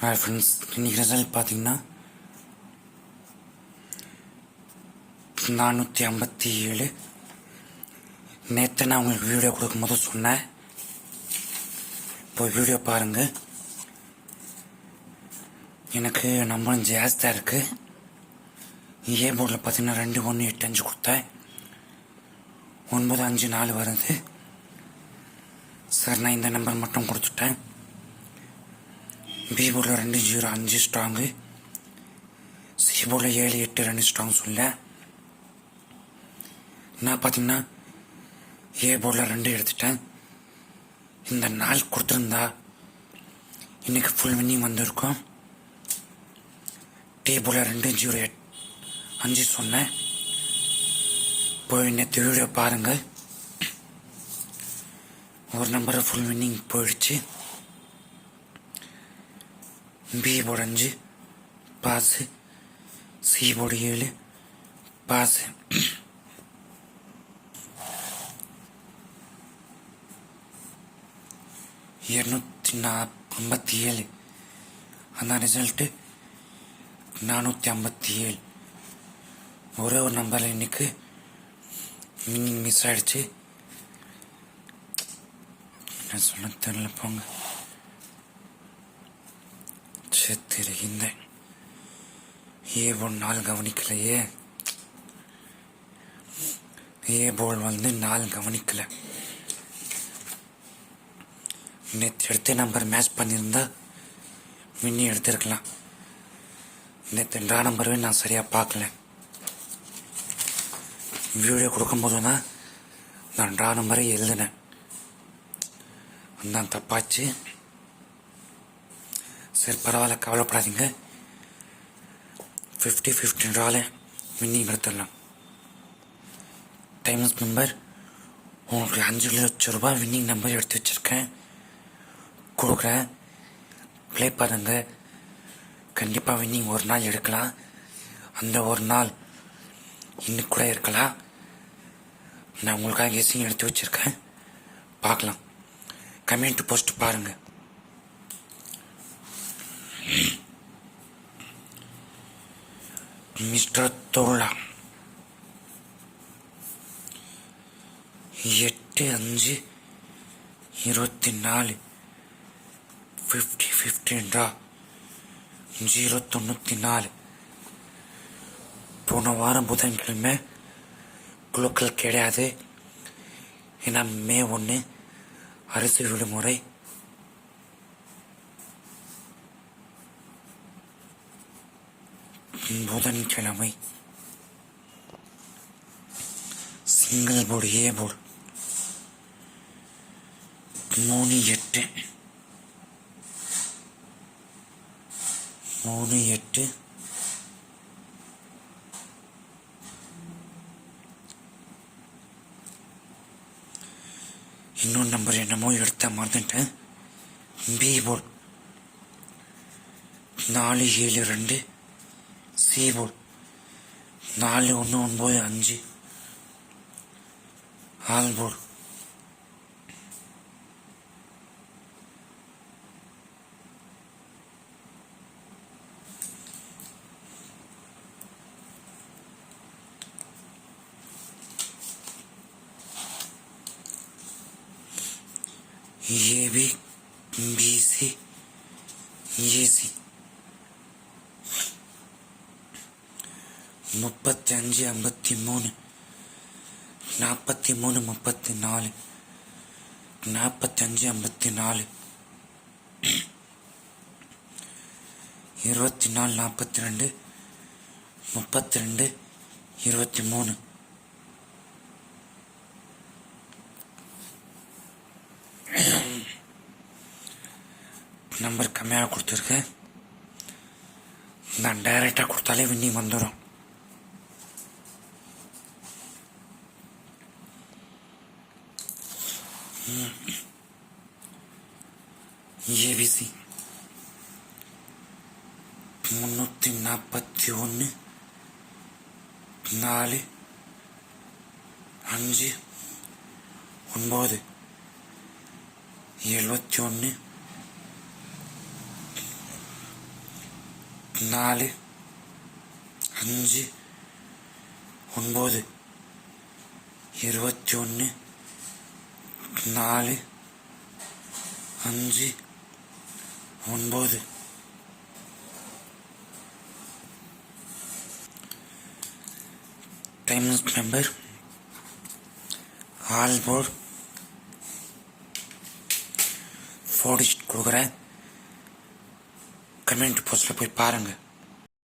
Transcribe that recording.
Hi friends இன்றைக்கி result பார்த்தீங்கன்னா நானூற்றி ஐம்பத்தி ஏழு நேற்று நான் உங்களுக்கு வீடியோ கொடுக்கும்போது சொன்னேன் இப்போ வீடியோ பாருங்கள் எனக்கு நம்பரும் ஜாஸ்தியாக இருக்குது ஏ போர்டில் பார்த்தீங்கன்னா ரெண்டு ஒன்று எட்டு அஞ்சு கொடுத்தேன் ஒன்பது அஞ்சு நாலு வருது சார் நான் இந்த நம்பர் மட்டும் கொடுத்துட்டேன் பி போர்டில் ரெண்டு ஜீரோ அஞ்சு ஸ்ட்ராங்கு சி போர்டில் ஏழு எட்டு ரெண்டு ஸ்ட்ராங் சொல்ல. நான் பார்த்தீங்கன்னா ஏ போர்டில் ரெண்டு எடுத்துட்டேன். இந்த நாள் கொடுத்துருந்தா இன்றைக்கி ஃபுல் வின்னிங் வந்திருக்கும். டி போர்டில் ரெண்டு ஜீரோ எட் அஞ்சு சொன்னேன். போய் நேற்று வீடியோ பாருங்கள். ஒரு நம்பரை ஃபுல் வின்னிங் போயிடுச்சு. பி போர்டு அஞ்சு பாஸு சி போர்டு ஏழு பாசு. இரநூத்தி நா ஐம்பத்தி ஏழு அந்த ரிசல்ட்டு நானூற்றி ஐம்பத்தி ஏழு ஒரே ஒரு நம்பரில் இன்னைக்கு மீனிங் மிஸ் ஆகிடுச்சு என்ன சொல்ல தெரியல போங்க. செத்திருக்கின்றேன் ஏ போல் நாள் கவனிக்கலையே. ஏ போல் வந்து நாள் கவனிக்கல. நேற்று எடுத்த நம்பர் மேட்ச் பண்ணியிருந்தா மின்னி எடுத்திருக்கலாம். நேற்று ரெண்டா நம்பரவே நான் சரியாக பார்க்கல. வீடியோ கொடுக்கும்போது தான் நான் ட்ரா நம்பரை எழுதினேன். தான் தப்பாச்சு. சரி பரவாயில்ல கவலைப்படாதீங்க. ஃபிஃப்டி ஃபிஃப்டின் ட்ராவில் வின்னிங் எடுத்துடலாம் டைம்ஸ் நம்பர் உங்களுக்கு அஞ்சு லட்சம் ரூபாய் வின்னிங் நம்பர் எடுத்து வச்சுருக்கேன். கொடுக்குறேன் ப்ளே பண்ணுங்க. கண்டிப்பாக வின்னிங் ஒரு நாள் எடுக்கலாம். அந்த ஒரு நாள் இன்னும் கூட இருக்கலாம். நான் உங்களுக்காக கெஸிங் எடுத்து வச்சுருக்கேன். பார்க்கலாம். கமெண்ட் போஸ்ட் பாருங்கள் மிஸ்டர் தோழா. எட்டு அஞ்சு இருபத்தி நாலு ஃபிஃப்டி ஃபிஃப்டின்றா ஜீரோ தொண்ணூற்றி நாலு. போன வாரம் புதன்கிழமை குழுக்கள் கிடையாது. ஏன்னா மே ஒன்று அரசு விடுமுறை. புதன்கிழமை சிங்கிள் போர்டு ஏ போர்டு மூணு எட்டு மூணு எட்டு இன்னொரு நம்பர் என்னமோ எடுத்த மறந்துட்டேன். பி போர்டு நாலு ஏழு ரெண்டு. சி போர்டு நாலு ஒன்று ஒன்பது அஞ்சு all board AB BC AC முப்பத்தி அஞ்சு ஐம்பத்தி மூணு நாற்பத்தி மூணு முப்பத்தி நாலு நாற்பத்தி அஞ்சு ஐம்பத்தி நாலு இருபத்தி நாலு நாற்பத்தி ரெண்டு முப்பத்தி ரெண்டு இருபத்தி மூணு நம்பர் கம்மியாக கொடுத்துருக்கேன் நான் டைரெக்டாக கொடுத்தாலே வின்னிங் வந்துடும் ஏபிசி முன்னூற்றி நாற்பத்தி ஒன்று நாலு அஞ்சு ஒன்பது எழுபத்தி ஒன்று நாலு அஞ்சு ஒன்பது இருபத்தி ஒன்று நாலு அஞ்சு ஒன்பது. Times member all board four கொடுக்குறேன். கமெண்ட் போஸ்ட்டில் போய் பாருங்கள்